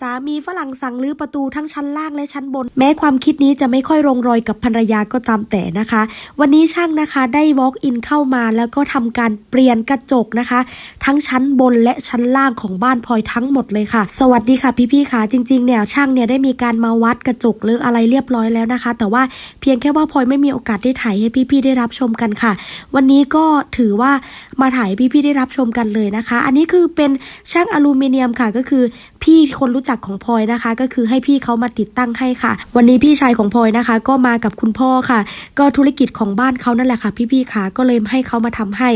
สามีฝรั่งสั่งลื้อประตูทั้งชั้นล่างและชั้นบน แม้ความคิดนี้จะไม่ค่อยลงรอยกับภรรยาก็ตามแต่นะคะ วันนี้ช่างนะคะได้ walk in เข้ามาแล้วก็ทำการเปลี่ยนกระจกนะคะ ทั้งชั้นบนและชั้นล่างของบ้านพลอยทั้งหมดเลยค่ะ สวัสดีค่ะพี่ๆค่ะจริงๆเนี่ยช่างเนี่ยได้มีการมาวัดกระจกหรืออะไรเรียบร้อยแล้วนะคะ แต่ว่าเพียงแค่ว่าพลอยไม่มีโอกาสได้ถ่ายให้พี่ๆได้รับชมกันค่ะ วันนี้ก็ถือว่ามาถ่ายพี่ๆได้รับชมกันเลยนะคะ อันนี้คือเป็นช่างอลูมิเนียมค่ะก็คือ พี่คนรู้จักของพลอยนะคะ ก็คือให้พี่เขามาติดตั้งให้ค่ะ วันนี้พี่ชายของพลอยนะคะ ก็มากับคุณพ่อค่ะ ก็ธุรกิจของบ้านเขานั่นแหละค่ะ พี่ๆค่ะก็เลยให้เขามาทำให้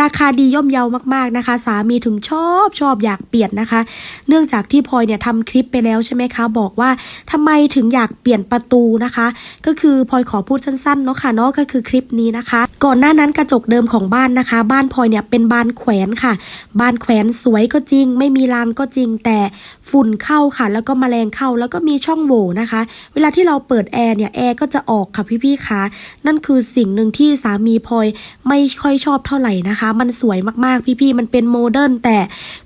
ราคาดีย่อมเยาวมากๆนะคะ สามีถึงชอบชอบอยากเปลี่ยนนะคะ เนื่องจากที่พลอยเนี่ยทำคลิปไปแล้วใช่ไหมคะ บอกว่าทำไมถึงอยากเปลี่ยนประตูนะคะ ก็คือพลอยขอพูดสั้นๆเนาะค่ะเนาะก็คือคลิปนี้นะคะ ก่อนหน้านั้นกระจกเดิมของบ้านนะคะ บ้านพลอยเนี่ยเป็นบานแขวนค่ะ บานแขวนสวยก็จริง ไม่มีรางก็จริงแต่ฝุ่นเข้าค่ะ แล้วก็มแมลงเข้าแล้วก็มีช่องโหว่นะคะ เวลาที่เราเปิดแอร์เนี่ยแอร์ก็จะออกค่ะพี่ๆคะนั่นคือสิ่งหนึ่งที่สามีพลอยไม่ค่อยชอบเท่าไหร่นะคะ มันสวยมากๆพี่ๆมันเป็นโมเดิร์นแต่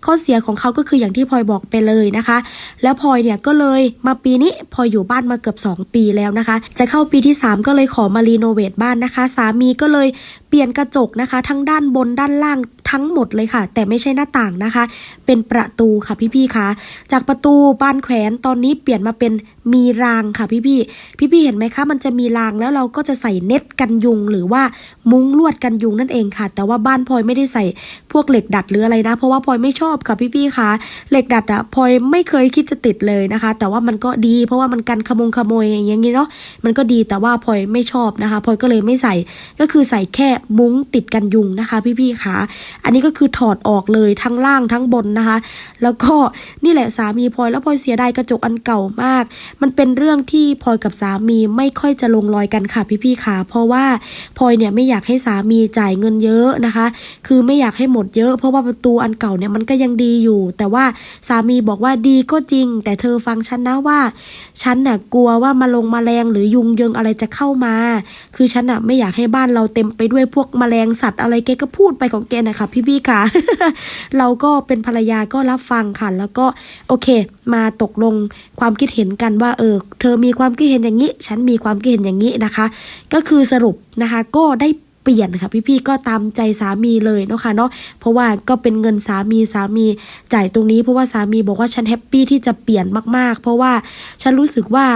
ข้อเสียของเขาก็คืออย่างที่พลอยบอกไปเลยนะคะ แล้วพลอยเนี่ยก็เลยมาปีนี้พลอยอยู่บ้านมาเกือบ 2 ปีแล้วนะคะ จะเข้าปีที่ 3 ก็เลยขอมารีโนเวทบ้านนะคะ สามีก็เลยเปลี่ยนกระจกนะคะ ทั้งด้านบนด้านล่าง ทั้งหมดเลยค่ะ แต่ไม่ใช่หน้าต่างนะคะ เป็นประตูค่ะพี่ๆคะจากประตูบานแขวนตอนนี้เปลี่ยนมาเป็นมีรางค่ะพี่ๆพี่ๆเห็นไหมคะ มันจะมีรางแล้วเราก็จะใส่เน็ตกันยุง หรือว่ามุ้งลวดกันยุงนั่นเองค่ะ แต่ว่าบ้านพลอยไม่ได้ใส่พวกเหล็กดัดหรืออะไรนะ เพราะว่าพลอยไม่ชอบค่ะพี่ๆคะเหล็กดัดอะพลอยไม่เคยคิดจะติดเลยนะคะ แต่ว่ามันก็ดีเพราะว่ามันกันขโมงขโมยอย่างนี้เนาะมันก็ดีแต่ว่าพลอยไม่ชอบนะคะพลอยก็เลยไม่ใส่ก็คือใส่แค่มุ้งติดกันยุงนะคะ พี่ๆคะอันนี้ก็คือถอดออกเลยทั้งล่างทั้งบนนะคะ แล้วก็นี่แหละสามีพลอยแล้วพลอยเสียดายกระจกอันเก่ามาก มันเป็นเรื่องที่พลอยกับสามีไม่ค่อยจะลงรอยกันค่ะพี่ๆค่ะ เพราะว่าพลอยเนี่ยไม่อยากให้สามีจ่ายเงินเยอะนะคะ คือไม่อยากให้หมดเยอะ เพราะว่าประตูอันเก่าเนี่ยมันก็ยังดีอยู่ แต่ว่าสามีบอกว่าดีก็จริง แต่เธอฟังฉันนะว่า ฉันน่ะกลัวว่ามาลงมาแมลงหรือยุงเยิงอะไรจะเข้ามา คือฉันน่ะไม่อยากให้บ้านเราเต็มไปด้วยพวกมแมลงสัตว์อะไรแกก็พูดไปของแกนะคะพี่ๆค่ะ เราก็เป็นภรรยาก็รับฟังค่ะ แล้วก็โอเค มาตกลงความคิดเห็นกันว่าเออ เธอมีความคิดเห็นอย่างนี้ ฉันมีความคิดเห็นอย่างนี้นะคะ ก็คือสรุปนะคะ ก็ได้เปลี่ยนค่ะพี่ๆก็ตามใจสามีเลยเนาะค่ะเนาะเพราะว่าก็เป็นเงินสามีสามีจ่ายตรงนี้เพราะว่าสามีบอกว่าฉันแฮปปี้ที่จะเปลี่ยนมากๆ เพราะว่าฉันรู้สึกว่า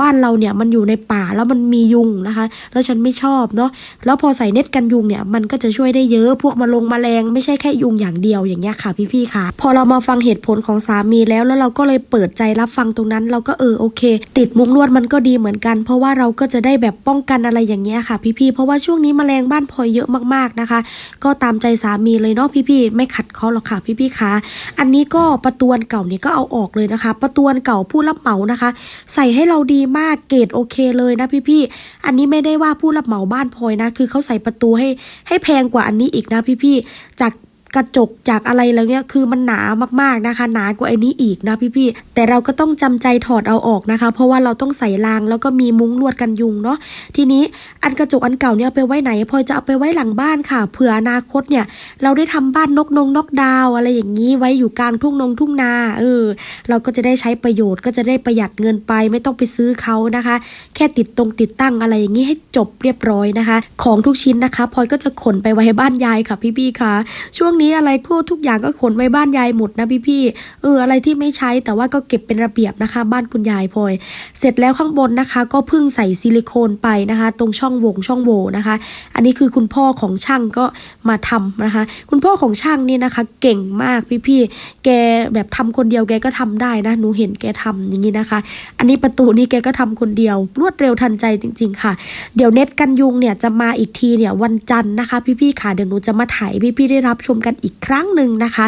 บ้านเราเนี่ยมันอยู่ในป่าแล้วมันมียุงนะคะ แล้วฉันไม่ชอบเนาะแล้วพอใส่เน็ตกันยุงเนี่ยมันก็จะช่วยได้เยอะพวกมาลงมาแมลงไม่ใช่แค่ยุงอย่างเดียวอย่างเงี้ยค่ะพี่ๆค่ะ พอเรามาฟังเหตุผลของสามีแล้วแล้วเราก็เลยเปิดใจรับฟังตรงนั้น เราก็เออโอเค ติดมุ้งลวดมันก็ดีเหมือนกัน เพราะว่าเราก็จะได้แบบป้องกันอะไรอย่างเงี้ยค่ะ พี่ๆเพราะว่าช่วงนี้มแมลงบ้านพลอยเยอะมากๆนะคะ ก็ตามใจสามีเลยเนาะพี่ๆไม่ขัดเขาหรอกค่ะพี่ๆค่ะอันนี้ก็ประตูนเก่าเนี่ยก็เอาออกเลยนะคะ ประตูนเก่าผู้รับเหมานะคะ ใส่ให้เราดีมากเกรดโอเคเลยนะพี่ๆอันนี้ไม่ได้ว่าผู้รับเหมาบ้านพลอยนะ คือเขาใส่ประตูให้ให้แพงกว่าอันนี้อีกนะพี่ๆจาก กระจกจากอะไรแล้วเนี่ยคือมันหนามากๆนะคะ หนากว่าไอ้นี้อีกนะพี่ๆแต่เราก็ต้องจำใจถอดเอาออกนะคะ เพราะว่าเราต้องใส่รางแล้วก็มีมุ้งลวดกันยุงเนาะทีนี้อันกระจกอันเก่าเนี่ยเอาไปไว้ไหนพลอยจะเอาไปไว้หลังบ้านค่ะเผื่ออนาคตเนี่ย เราได้ทำบ้านนกนงนกดาวอะไรอย่างนี้ไว้อยู่กลางทุ่งนงทุ่งนาเออ เราก็จะได้ใช้ประโยชน์ก็จะได้ประหยัดเงินไปไม่ต้องไปซื้อเขานะคะ แค่ติดตรงติดตั้งอะไรอย่างนี้ให้จบเรียบร้อยนะคะ ของทุกชิ้นนะคะพลอยก็จะขนไปไว้บ้านยายค่ะพี่ๆค่ะช่วงนี้อะไรก็ทุกอย่างก็ขนไว้บ้านยายหมดนะพี่ๆเอออะไรที่ไม่ใช้แต่ว่าก็เก็บเป็นระเบียบนะคะ บ้านคุณยายพลอย เสร็จแล้วข้างบนนะคะ ก็พิ่งใส่ซิลิโคนไปนะคะ ตรงช่องวงช่องโหว่นะคะ อันนี้คือคุณพ่อของช่างก็มาทำนะคะ คุณพ่อของช่างนี่นะคะ เก่งมากพี่ๆแกแบบทำคนเดียวแกก็ทำได้นะหนูเห็นแกทำอย่างนี้นะคะ อันนี้ประตูนี่แกก็ทำคนเดียว รวดเร็วทันใจจริง ๆ ค่ะ เดี๋ยวเน็ตกันยุงเนี่ยจะมาอีกทีเนี่ยวันจันทร์นะคะ พี่ๆค่ะเดี๋ยวหนูจะมาถ่ายให้พี่ๆได้รับชมกันอีกครั้งหนึ่งนะคะ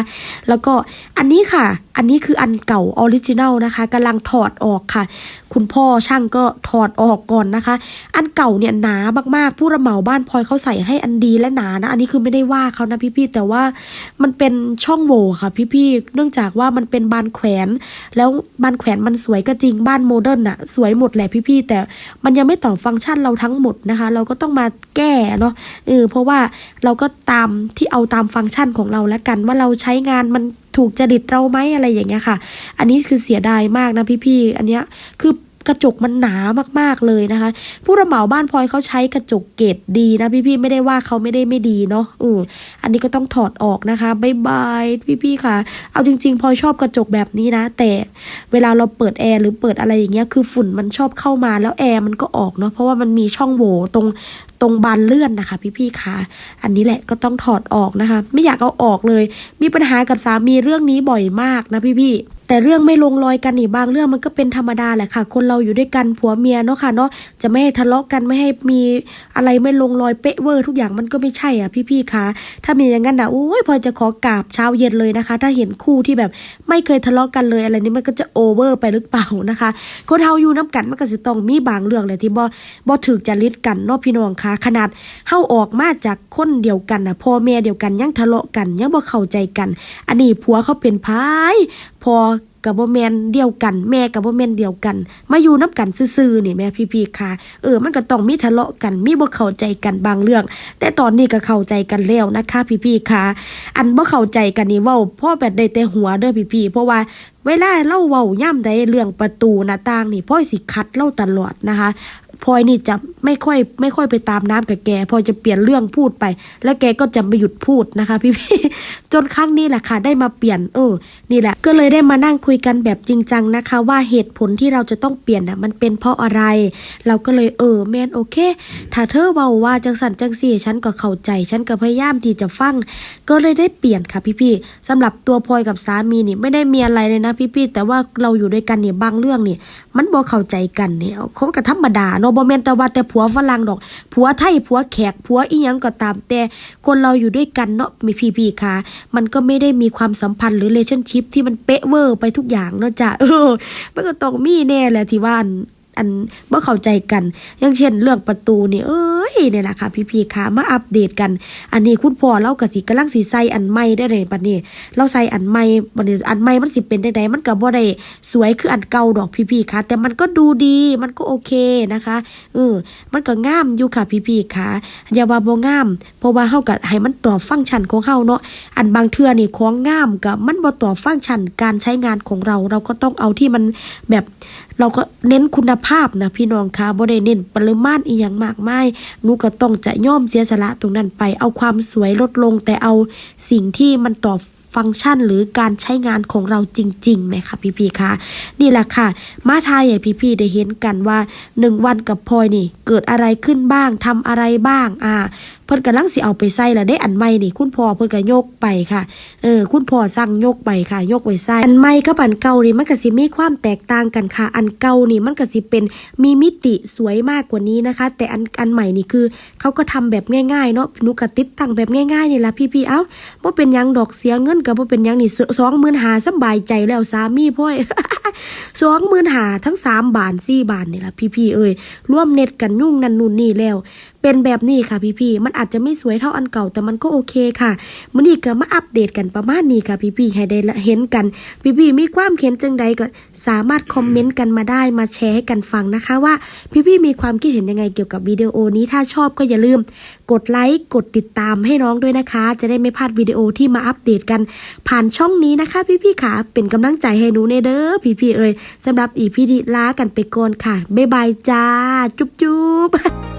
แล้วก็อันนี้ค่ะ อันนี้คืออันเก่าออริจินัลนะคะกำลังถอดออกค่ะ คุณพ่อช่างก็ถอดออกก่อนนะคะ อันเก่าเนี่ยหนามากๆ ผู้รับเหมาบ้านพลอยเขาใส่ให้อันดีและหนานะ อันนี้คือไม่ได้ว่าเขานะพี่ๆแต่ว่ามันเป็นช่องโหว่ค่ะพี่ๆเนื่องจากว่ามันเป็นบานแขวน แล้วบานแขวนมันสวยก็จริงบ้านโมเดิร์นอะสวยหมดแหละพี่ๆแต่มันยังไม่ตอบฟังก์ชันเราทั้งหมดนะคะ เราก็ต้องมาแก้เนาะเออเพราะว่าเราก็ตามที่เอาตามฟังก์ชันของเราและกันว่าเราใช้งานมันถูกจริตเราไหมอะไรอย่างเงี้ยค่ะ อันนี้คือเสียดายมากนะพี่ๆ อันเนี้ยคือ กระจกมันหนามากๆเลยนะคะ ผู้รับเหมาบ้านพลอยเขาใช้กระจกเกรดดีนะพี่ๆไม่ได้ว่าเขาไม่ได้ไม่ดีเนาะอืออันนี้ก็ต้องถอดออกนะคะบายบายพี่ๆค่ะ เอาจริง ๆพลอยชอบกระจกแบบนี้นะ แต่เวลาเราเปิดแอร์หรือเปิดอะไรอย่างเงี้ยคือฝุ่นมันชอบเข้ามาแล้วแอร์มันก็ออกเนาะเพราะว่ามันมีช่องโหว่ตรงตรงบานเลื่อนนะคะ พี่ๆค่ะ อันนี้แหละก็ต้องถอดออกนะคะ ไม่อยากเอาออกเลย มีปัญหากับสามีเรื่องนี้บ่อยมากนะพี่ๆ แต่เรื่องไม่ลงรอยกันนี่บางเรื่องมันก็เป็นธรรมดาแหละค่ะ คนเราอยู่ด้วยกันผัวเมียเนาะค่ะเนาะจะไม่ให้ทะเลาะกันไม่ให้มีอะไรไม่ลงรอยเป๊ะเวอร์ทุกอย่างมันก็ไม่ใช่อะพี่ๆคะถ้ามีอย่างนั้นนะโอ้ยพอจะขอกราบเช้าเย็นเลยนะคะ ถ้าเห็นคู่ที่แบบไม่เคยทะเลาะกันเลยอะไรนี้มันก็จะโอเวอร์ไปหรือเปล่านะคะคนเฮาอยู่น้กันมันก็สิต้องมีบางเรื่องเลยที่บ่บ่ถูกจะริตกันเนาะพี่น้องคะขนาดเฮาออกมาจากคนเดียวกันน่ะพ่อแม่เดียวกันยังทะเลาะกันยังบ่เข้าใจกัน อันนี้ผัวเขาเป็นพายพอกับบแมนเดียวกัน แม่กับบแมนเดียวกัน มาอยู่นับกันซื่อๆนี่แม่พี่ๆค่ะ เออมันก็ต้องมีทะเลาะกันมีบ่เข้าใจกันบางเรื่อง แต่ตอนนี้ก็เข้าใจกันแล้วนะคะพี่ๆค่ะ อันบ่เข้าใจกันนี่เว้าพ่อแบบได้แต่หัวเด้อพี่ๆเพราะว่าเวลาเล่าเว้าย่ำใดเรื่องประตูหน้าต่างนี่พ่อสิคัดเล่าตลอดนะคะ พลอยนี่จะไม่ค่อยไม่ค่อยไปตามน้ำกับแกพลอยจะเปลี่ยนเรื่องพูดไป แล้วแกก็จะไม่หยุดพูดนะคะ พี่ๆจนครั้งนี้แหละค่ะ ได้มาเปลี่ยนเออนี่แหละ ก็เลยได้มานั่งคุยกันแบบจริงจังนะคะ ว่าเหตุผลที่เราจะต้องเปลี่ยนน่ะมันเป็นเพราะอะไร เราก็เลยเออแมนโอเค ถ้าเธอเว้าว่าจังสันจังสี่ฉันก็เข้าใจ ฉันก็พยายามที่จะฟัง ก็เลยได้เปลี่ยนค่ะพี่ๆสำหรับตัวพลอยกับสามีนี่ไม่ได้มีอะไรเลยนะพี่ๆแต่ว่าเราอยู่ด้วยกันเนี่ยบางเรื่องนี่มันบ่เข้าใจกันเนี่ยเขาก็ธรรมดาเนาะบ่แม่นแต่ว่าแต่ผัวฝรั่งดอก ผัวไทยผัวแขกผัวอีหยังก็ตามแต่คนเราอยู่ด้วยกันเนาะมีพี่ๆค่ะ มันก็ไม่ได้มีความสัมพันธ์หรือเลชั่นชิพที่มันเป๊ะเวอร์ไปทุกอย่างเนาะจ้ะเออมันก็ต้องมีแน่แหละที่ว่า อันเมื่อเข้าใจกัน อย่างเช่นเรื่องประตูนี่เอ้ยเนี่ยแหละค่ะพี่ๆค่ะมาอัปเดตกัน อันนี้คุณพ่อเราก็สิกำลังสิใส่อันใหม่ได้เลยบัดนี้ เราใส่อันใหม่บัดนี้อันใหม่มันสิเป็นจังไดมันก็บ่ได้สวยคืออันเก่าดอกพี่ๆค่ะแต่มันก็ดูดีมันก็โอเคนะคะเออมันก็งามอยู่ค่ะพี่ๆค่ะอย่าว่าบ่งาม เพราะว่าเฮาก็ให้มันตอบฟังก์ชันของเฮาเนาะอันบางเทื่อนี่ของงามก็มันบ่ตอบฟังก์ชันการใช้งานของเรา เราก็ต้องเอาที่มันแบบเราก็เน้นคุณภภาพนะพี่น้องคะบ่ได้เน้นปริมาณอีหยังมากมายหนูก็ต้องจะย่อมเสียสละตรงนั้นไป เอาความสวยลดลงแต่เอาสิ่งที่มันตอบฟังก์ชันหรือการใช้งานของเราจริงๆไหมคะพี่ๆคะนี่แหละค่ะ มาทายให้พี่ๆได้เห็นกันว่าหนึ่งวันกับพลอยนี่ เกิดอะไรขึ้นบ้างทำอะไรบ้างอ่า เพิ่นกำลังสิเอาไปใส่แล้วได้อันใหม่นี่ คุณพ่อเพิ่นก็ยกไปค่ะ เออ คุณพ่อสั่งยกไปค่ะ ยกไว้ใส่อันใหม่กับอันเก่านี่มันก็สิมีความแตกต่างกันค่ะ อันเก่านี่มันก็สิเป็นมีมิติสวยมากกว่านี้นะคะ แต่อันอันใหม่นี่คือเขาก็ทำแบบง่ายๆเนาะหนูก็ติดตั้งแบบง่ายๆนี่ล่ะพี่ๆเอ้าบ่เป็นยังดอกเสียเงินก็บ่เป็นยังนี่25,000สบายใจแล้วสามีพ่อยสองหมื่นหาทั้งสามบาทสี่บาทนี่ละพี่ๆเอ้ยร่วมเน็ตกันยุ่งนันนู่นนี่แล้ว เป็นแบบนี้ค่ะพี่ๆ มันอาจจะไม่สวยเท่าอันเก่าแต่มันก็โอเคค่ะมื้อนี้ก็มาอัปเดตกันประมาณนี้ค่ะพี่ๆ ให้ได้ละเห็นกัน พี่ๆ มีความเห็นจังใดก็สามารถคอมเมนต์กันมาได้มาแชร์ให้กันฟังนะคะว่าพี่ๆ มีความคิดเห็นยังไงเกี่ยวกับวิดีโอนี้ถ้าชอบก็อย่าลืม กดไลค์กดติดตามให้น้องด้วยนะคะ จะได้ไม่พลาดวิดีโอที่มาอัปเดตกัน ผ่านช่องนี้นะคะ พี่ๆค่ะเป็นกำลังใจให้หนูในเด้อพี่ๆเอ่ยสำหรับอีพีดีลากันไปก่อนค่ะบ๊ายบายจ้า จุ๊บๆ